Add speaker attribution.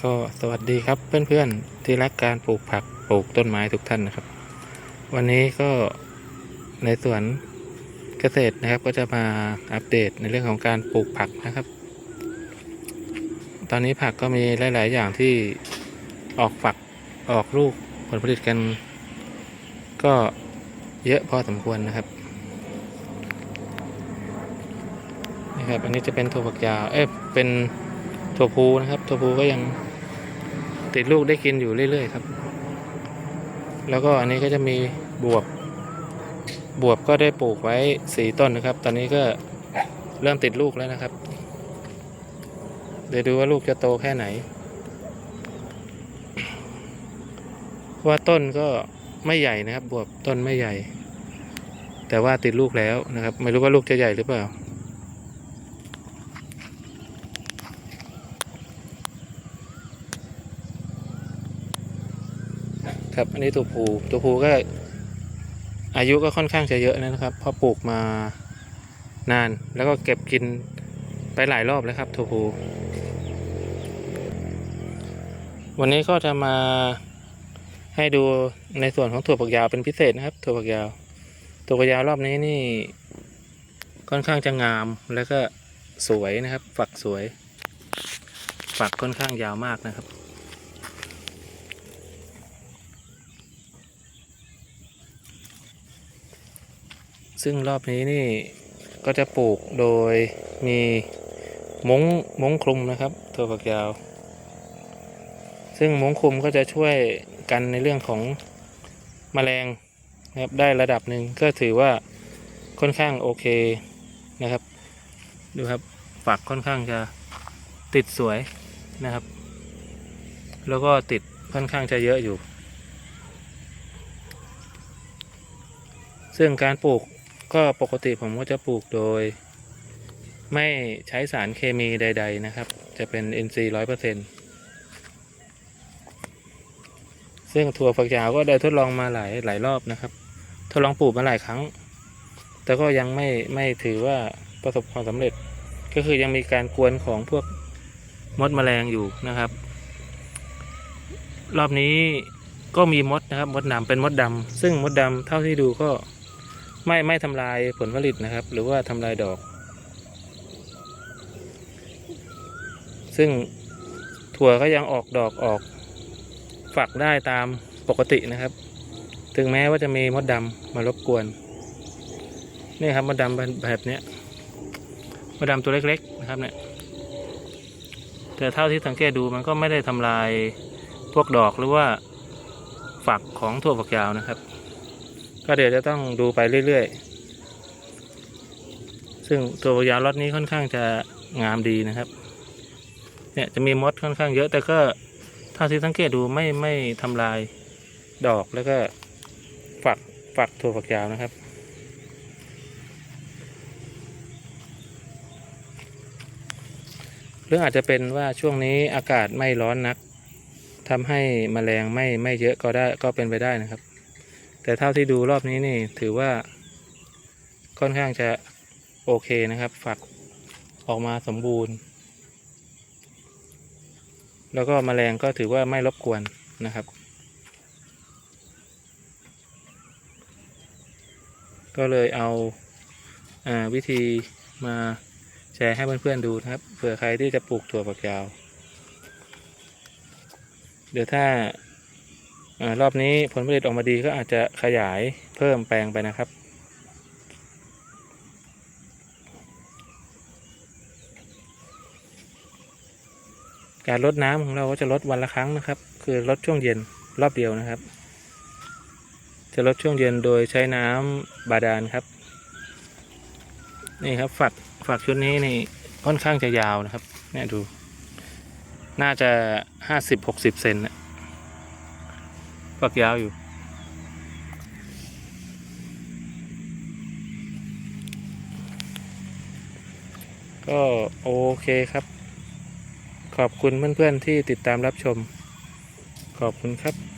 Speaker 1: ก็สวัสดีครับเพื่อนๆที่รักการปลูกผักปลูกต้นไม้ทุกท่านนะครับ วันนี้ก็ในสวนเกษตรนะครับ ก็จะมาอัปเดตในเรื่องของการปลูกผักนะครับ ตอนนี้ผักก็มีหลาย ๆ อย่างที่ออกฝักออกลูกผลผลิตกัน ก็เยอะพอสมควรนะครับนะครับ อันนี้จะเป็นถั่วฝักยาวเอ๊ะเป็น ถั่วพูนะครับถั่วพูก็ยังติดลูกได้กินอยู่เรื่อยๆครับ แล้วก็อันนี้ก็จะมีบวบบวบก็ได้ปลูกไว้สีต้นนะครับ ตอนนี้ก็เริ่มติดลูกแล้วนะครับ เดี๋ยวดูว่าลูกจะโตแค่ไหนว่าต้นก็ไม่ใหญ่นะครับ บวบต้นไม่ใหญ่ แต่ว่าติดลูกแล้วนะครับ ไม่รู้ว่าลูกจะใหญ่หรือเปล่า ครับ อันนี้ตัวผูตัวผูก็ อายุก็ค่อนข้างจะเยอะนะครับเพราะปลูกมานานแล้วก็เก็บกินไปหลายรอบแล้วครับตัวผูวันนี้ก็จะมาให้ดูในส่วนของถั่วฝักยาวเป็นพิเศษนะครับ ถั่วฝักยาว ถั่วฝักยาวรอบนี้นี่ ค่อนข้างจะงามแล้วก็สวยนะครับ ฝักสวย ฝักค่อนข้างยาวมากนะครับ ซึ่งรอบนี้นี่ก็จะปลูกโดยมีมุ้งม้งคลุมนะครับถั่วฝักยาว ซึ่งม้งคลุมก็จะช่วยกันในเรื่องของแมลงนะครับได้ระดับหนึ่งก็ถือว่าค่อนข้างโอเคนะครับ ดูครับฝักค่อนข้างจะติดสวยนะครับ แล้วก็ติดค่อนข้างจะเยอะอยู่ ซึ่งการปลูก ก็ปกติผมก็จะปลูกโดย ไม่ใช้สารเคมีใด ๆ นะครับ จะเป็น NC ร้อยเปอร์เซ็นซึ่งถั่วฝักยาวก็ได้ทดลองมาหลายหลายรอบนะครับ ทดลองปลูกมาหลายครั้ง แต่ก็ยังไม่ไม่ถือว่าประสบความสำเร็จ ก็คือยังมีการกวนของพวกมดแมลงอยู่นะครับ รอบนี้ก็มีมดนะครับ มดดำเป็นมดดำซึ่งมดดำเท่าที่ดูก็ ไม่ไม่ทำลายผลผลิตนะครับ หรือว่าทำลายดอก ซึ่งถั่วก็ยังออกดอกออก ฝักได้ตามปกตินะครับ ถึงแม้ว่าจะมีมดดำมารบกวน นี่ครับมดดำแบบนี้มดดำตัวเล็กๆนะครับเนี่ยแต่เท่าที่สังเกตดูมันก็ไม่ได้ทำลายพวกดอกหรือว่าฝักของถั่วฝักยาวนะครับ ก็เดี๋ยวจะต้องดูไปเรื่อยๆ ซึ่งตัวยาล็อตนี้ค่อนข้างจะงามดีนะครับ เนี่ยจะมีมดค่อนข้างเยอะ แต่ก็เท่าที่สังเกตดูไม่ไม่ทำลายดอกแล้วก็ฝักฝักถั่วฝักยาวนะครับเรื่องอาจจะเป็นว่าช่วงนี้อากาศไม่ร้อนนักทำให้แมลงไม่ไม่เยอะก็ได้ก็เป็นไปได้นะครับ แต่เท่าที่ดูรอบนี้นี่ถือว่า ค่อนข้างจะโอเคนะครับ ฝักออกมาสมบูรณ์ แล้วก็แมลงก็ถือว่าไม่รบกวนนะครับ ก็เลยเอาอาวิธีมาแชร์ให้เพื่อนๆดูนะครับ เผื่อใครที่จะปลูกถั่วฝักยาว เดี๋ยวถ้า รอบนี้ผลผลิตออกมาดีก็อาจจะขยายเพิ่มแปลงไปนะครับ การลดน้ำของเราก็จะลดวันละครั้งนะครับ คือลดช่วงเย็นรอบเดียวนะครับ จะลดช่วงเย็นโดยใช้น้ำบาดาลครับ นี่ครับฝักฝักชุดนี้นี่ค่อนข้างจะยาวนะครับเนี่ยดู น่าจะห้าสิบหกสิบเซนนะ ฝักยาวอยู่ ก็โอเคครับ ขอบคุณเพื่อนๆที่ติดตามรับชม ขอบคุณครับ